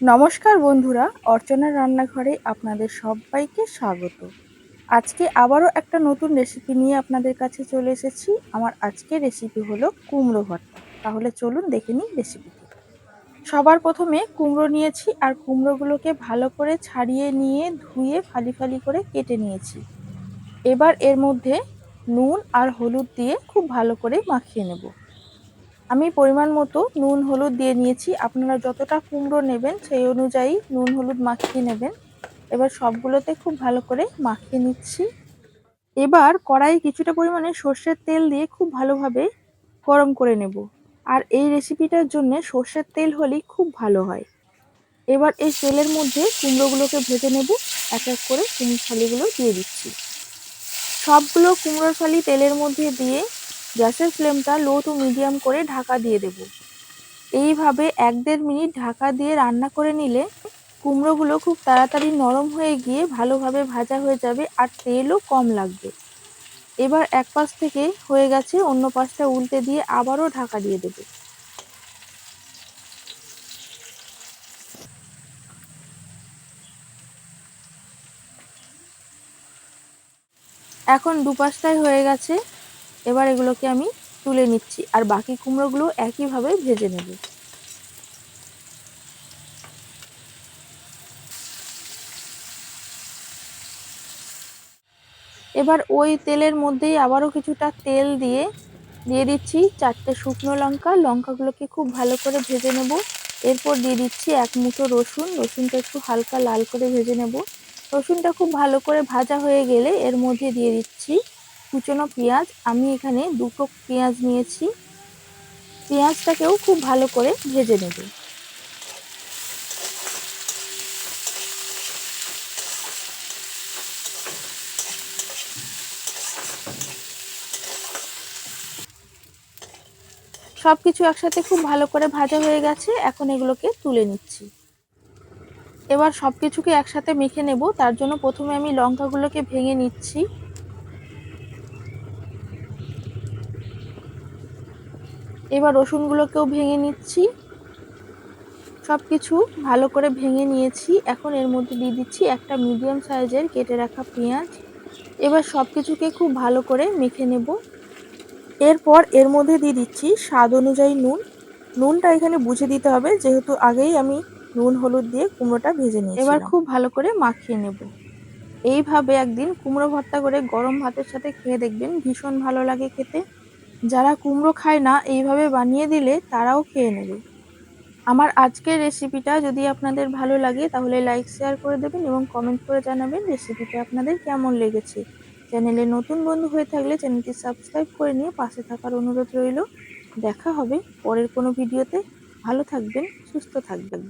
নমস্কার বন্ধুরা অর্চনার রান্নাঘরে আপনাদের সবাইকে স্বাগত। আজকে আবারও একটা নতুন রেসিপি নিয়ে আপনাদের কাছে চলে এসেছি। আমার আজকের রেসিপি হলো কুমড়ো ভর্তা। তাহলে চলুন দেখে নিই রেসিপিটি সবার প্রথমে কুমড়ো নিয়েছি আর কুমড়োগুলোকে ভালো করে ছাড়িয়ে নিয়ে ধুয়ে ফালি ফালি করে কেটে নিয়েছি। এবার এর মধ্যে নুন আর হলুদ দিয়ে খুব ভালো করে মাখিয়ে নেব। আমি পরিমাণ মতো নুন, হলুদ দিয়ে নিয়েছি। আপনারা যতটা কুমড়ো নেবেন সেই অনুযায়ী নুন, হলুদ মাখিয়ে নেবেন। এবার সবগুলোতে খুব ভালো করে মাখিয়ে নিচ্ছি। এবার কড়াই কিছুটা পরিমাণে সর্ষের তেল দিয়ে খুব ভালোভাবে গরম করে নেব। আর এই রেসিপিটার জন্য সর্ষের তেল হলেই খুব ভালো হয়। এবার এই তেলের মধ্যে কুমড়োগুলোকে ভেজে নেব। এক এক করে কুমড়ো ফালিগুলো দিয়ে দিচ্ছি। সবগুলো কুমড়োর ফালি তেলের মধ্যে দিয়ে গ্যাসের ফ্লেমটা লো টু মিডিয়াম করে ঢাকা দিয়ে দেব। এইভাবে এক দেড় মিনিট ঢাকা দিয়ে রান্না করে নিলে কুমড়োগুলো খুব তাড়াতাড়ি নরম হয়ে গিয়ে ভালোভাবে ভাজা হয়ে যাবে আর তেলও কম লাগবে। এবার এক পাশ থেকে হয়ে গেছে অন্য পাশটা উল্টে দিয়ে আবারও ঢাকা দিয়ে দেবে। এখন দুপাশটাই হয়ে গেছে। এবার এগুলোকে আমি তুলে নিচ্ছি আর বাকি কুমড়োগুলো একইভাবে ভেজে নেব। এবার ওই তেলের মধ্যেই আবারও কিছুটা তেল দিয়ে দিয়ে দিচ্ছি চারটে শুকনো লঙ্কা। লঙ্কাগুলোকে খুব ভালো করে ভেজে নেব। এরপর দিয়ে দিচ্ছি এক মুঠো রসুন। রসুনটা একটু হালকা লাল করে ভেজে নেব। রসুনটা খুব ভালো করে ভাজা হয়ে গেলে এর মধ্যে দিয়ে দিচ্ছি কুচনো পেঁয়াজ। আমি এখানে দুটো পেঁয়াজ নিয়েছি। পেঁয়াজটাকেও খুব ভালো করে ভেজে নেব। সব কিছু একসাথে খুব ভালো করে ভাজা হয়ে গেছে। এখন এগুলোকে তুলে নিচ্ছি। এবার সব কিছুকে একসাথে মেখে নেব। তার জন্য প্রথমে আমি লঙ্কাগুলোকে ভেঙে নিচ্ছি। এবার রসুনগুলোকেও ভেঙে নিচ্ছি। সব কিছু ভালো করে ভেঙে নিয়েছি। এখন এর মধ্যে দিয়ে দিচ্ছি একটা মিডিয়াম সাইজের কেটে রাখা পেঁয়াজ। এবার সব কিছুকে খুব ভালো করে মেখে নেব। এরপর এর মধ্যে দিয়ে দিচ্ছি স্বাদ অনুযায়ী নুন। নুনটা এখানে বুঝে দিতে হবে, যেহেতু আগেই আমি নুন, হলুদ দিয়ে কুমড়োটা ভেজে নিই এবার খুব ভালো করে মাখিয়ে নেব। এইভাবে একদিন কুমড়ো ভর্তা করে গরম ভাতের সাথে খেয়ে দেখবেন ভীষণ ভালো লাগে খেতে। যারা কুমড়ো খায় না, এইভাবে বানিয়ে দিলে তারাও খেয়ে নেবে। আমার আজকের রেসিপিটা যদি আপনাদের ভালো লাগে, তাহলে লাইক শেয়ার করে দেবেন এবং কমেন্ট করে জানাবেন রেসিপিটা আপনাদের কেমন লেগেছে। চ্যানেলে নতুন বন্ধু হয়ে থাকলে চ্যানেলটি সাবস্ক্রাইব করে নিয়ে পাশে থাকার অনুরোধ রইল। দেখা হবে পরের কোনো ভিডিওতে ভালো থাকবেন, সুস্থ থাকবেন।